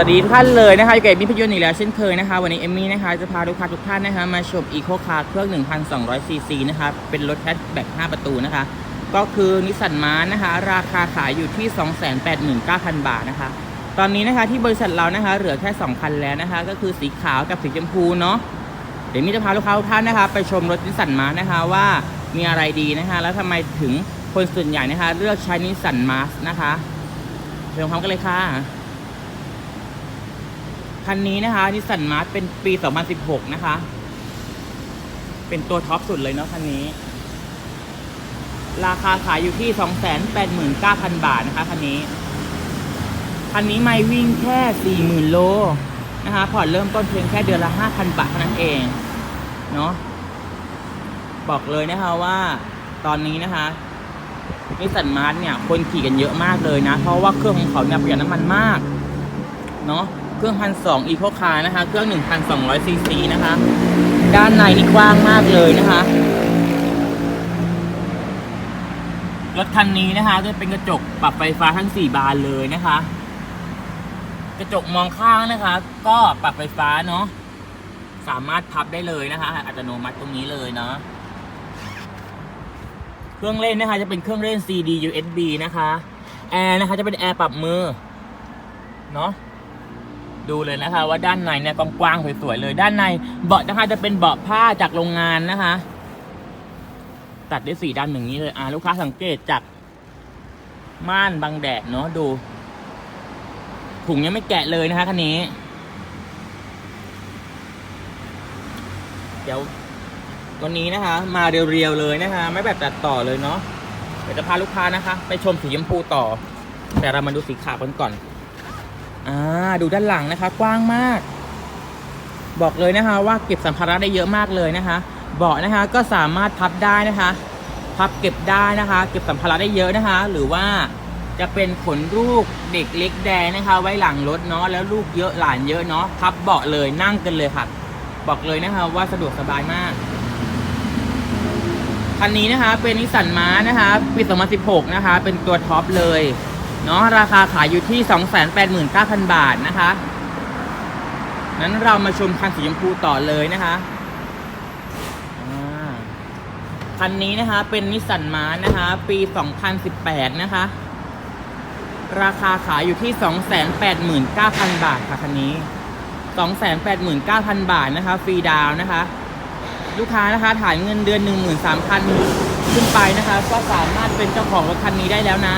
สวัสดีทุกท่านเลยนะคะอยู่กับเอมี่พยนต์อีกแล้วเช่นเคยนะคะ วันนี้เอมมี่นะคะจะพาลูกค้าทุกท่านนะคะมาชมอีโคคาร์เครื่อง 1,200ซีซีนะคะเป็นรถแฮชแบ็ก5ประตูนะคะ ก็คือนิสสันมาร์นะคะ ราคาขายอยู่ที่ 289,000 บาทนะคะ ตอนนี้นะคะที่บริษัทเรานะคะเหลือแค่ 2 คันแล้วนะคะ ก็คือสีขาวกับสีชมพูเนาะเดี๋ยวมี่จะพาลูกค้าทุกท่านนะคะ ไปชมรถนิสสันมาร์นะคะว่ามีอะไรดีนะคะ แล้วทำไมถึงคนส่วนใหญ่นะคะ เลือกใช้นิสสันมาร์นะคะไปชมพร้อมกันเลยค่ะ คันนี้นะคะนิสสันมาร์ทเป็นปี 2016 นะคะ เป็นตัวท็อปสุดเลยเนาะคันนี้ ราคาขายอยู่ที่ 289,000 บาทนะคะคันนี้ คันนี้ไม่วิ่งแค่ 40,000 โลนะคะผ่อนเริ่มต้นเพียงแค่เดือนละ 5,000 บาทเท่านั้นเองเนาะบอกเลยนะคะว่าตอนนี้นะคะนิสสันมาร์ทเนี่ยคนขี่กันเยอะมากเลยนะ เพราะว่าเครื่องของเขาเนี่ยประหยัดน้ำมันมาก เนาะ เครื่องพันสองอีโคคาร์นะคะ เครื่องหนึ่งพันสอร้อยซีซีนะคะ ด้านในนี่กว้างมากเลยนะคะ รถคันนี้นะคะจะเป็นกระจกปรับไฟฟ้าทั้ง4บานเลยนะคะ กระจกมองข้างนะคะ ก็ปรับไฟฟ้าเนาะ สามารถพับได้เลยนะคะ อัตโนมัติตรงนี้เลยเนาะ เครื่องเล่นนะคะ จะเป็นเครื่องเล่น CD USB นะคะ แอร์นะคะจะเป็นแอร์ปรับมือ เนาะ ดูเลยนะคะว่าด้านในเนี่ยกว้างๆสวยๆเลย ด้านในเบาะนะคะจะเป็นเบาะผ้าจากโรงงานนะคะ ตัดได้สีดำอย่างนี้เลยอ่าลูกค้าสังเกตจากม่านบังแดดเนาะดูถุงยังไม่แกะเลยนะคะคันนี้ เดี๋ยววันนี้นะคะ มาเรียวๆเลยนะคะ ไม่แบบตัดต่อเลยเนาะเดี๋ยวจะพาลูกค้านะคะ ไปชมสีชมพูต่อ แต่เรามาดูสีขาวกันก่อน อ่าดูด้านหลังนะคะ กว้างมาก บอกเลยนะคะ ว่าเก็บสัมภาระได้เยอะมากเลยนะคะ เบาะนะคะก็สามารถพับได้นะคะ พับเก็บได้นะคะ เก็บสัมภาระได้เยอะนะคะ หรือว่าจะเป็นขนลูกเด็กเล็กแดงนะคะ ไว้หลังรถเนาะแล้วลูกเยอะหลานเยอะเนาะพับเบาะเลยนั่งกันเลยค่ะ บอกเลยนะคะ ว่าสะดวกสบายมากคันนี้นะคะเป็นนิสสันมาร์นะคะปี 2016 นะคะ เป็นตัวท็อปเลย เนาะราคาขายอยู่ที่ 289,000 บาทนะคะ นั้นเรามาชมคันสีชมพูต่อเลยนะคะอ่าคันนี้นะคะเป็นนิสสันมาร์นะคะ ปี 2018 นะคะ ราคาขายอยู่ที่ 289,000 บาทค่ะคันนี้ 289,000 บาทนะคะฟรีดาวน์นะคะ ลูกค้านะคะถ่ายเงินเดือน 13,000 ขึ้นไปนะคะ ก็สามารถเป็นเจ้าของรถคันนี้ได้แล้วนะ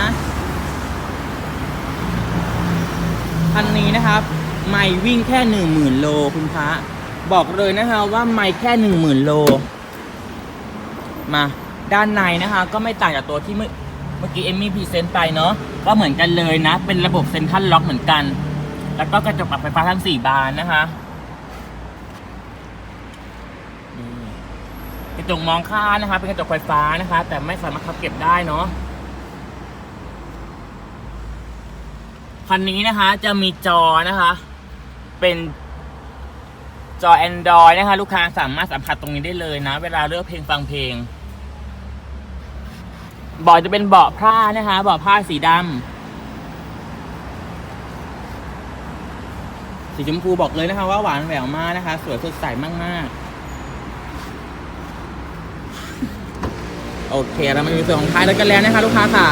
คันนี้นะครับไม่วิ่งแค่หนึ่งหมื่นโลคุณพระบอกเลยนะคะว่าไม่แค่หนึ่งหมื่นโล มาด้านในนะคะก็ไม่ต่างจากตัวที่เมื่อเมื่อกี้เอมมี่พรีเซนต์ไปเนาะก็เหมือนกันเลยนะ เป็นระบบเซ็นทรัลล็อกเหมือนกัน แล้วก็กระจกปรับไฟฟ้าทั้งสี่บานนะคะดีกระจกมองข้างนะคะ เป็นกระจกไฟฟ้านะคะ แต่ไม่สามารถพับเก็บได้เนาะ คันนี้นะคะ จะมีจอนะคะ เป็นจอ Android นะคะ ลูกค้าสามารถสัมผัสตรงนี้ได้เลยนะ เวลาเลือกเพลงฟังเพลงเบาะจะเป็นเบาะผ้านะคะเบาะผ้าสีดำสีชมพูบอกเลยนะคะ ว่าหวานแหววมากนะคะ สวยสดใสมากๆ โอเค เรามาดูส่วนของท้ายรถกันแล้วนะคะ ลูกค้าขา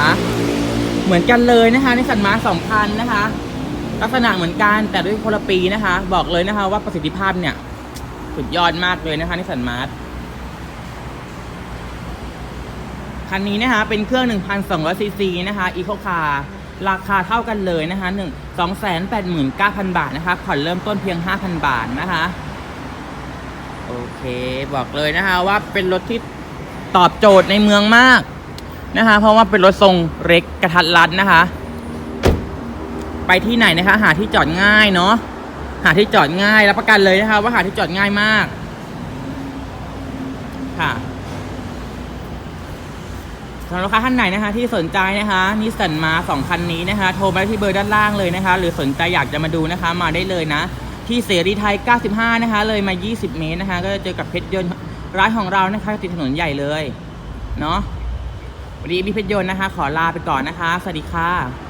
เหมือนกันเลยนะคะนิสสันมาสองพันนะคะ ลักษณะเหมือนกันแต่ด้วยคนละปีนะคะ บอกเลยนะคะ ว่าประสิทธิภาพเนี่ย สุดยอดมากเลยนะคะนิสสันมาร์คันนี้นะคะเป็นเครื่อง 1,200ซีซีนะคะอีโคคาร์ราคาเท่ากันเลยนะคะหนึ่งสองแสนแปดหมื่นเก้าพันบาทนะคะผ่อนเริ่มต้นเพียง 5,000 บาทนะคะ โอเค บอกเลยนะคะว่าเป็นรถที่ตอบโจทย์ในเมืองมาก นะคะ เพราะว่าเป็นรถทรงเล็กกระทัดรัดนะคะ ไปที่ไหนนะคะ หาที่จอดง่ายเนาะหาที่จอดง่ายรับประกันเลยนะคะ ว่าหาที่จอดง่ายมาก ค่ะสำหรับลูกค้าท่านไหนนะคะ ที่สนใจนะคะนิสสันมาสองคันนี้นะคะ โทรมาที่เบอร์ด้านล่างเลยนะคะ หรือสนใจอยากจะมาดูนะคะ มาได้เลยนะ ที่เสรีไทย 95 นะคะ เลยมา 20 เมตรนะคะ ก็จะเจอกับเพชรยนต์ร้านของเรานะคะติดถนนใหญ่เลย เนาะ วันนี้มีเพชรยนต์นะคะ ขอลาไปก่อนนะคะ สวัสดีค่ะ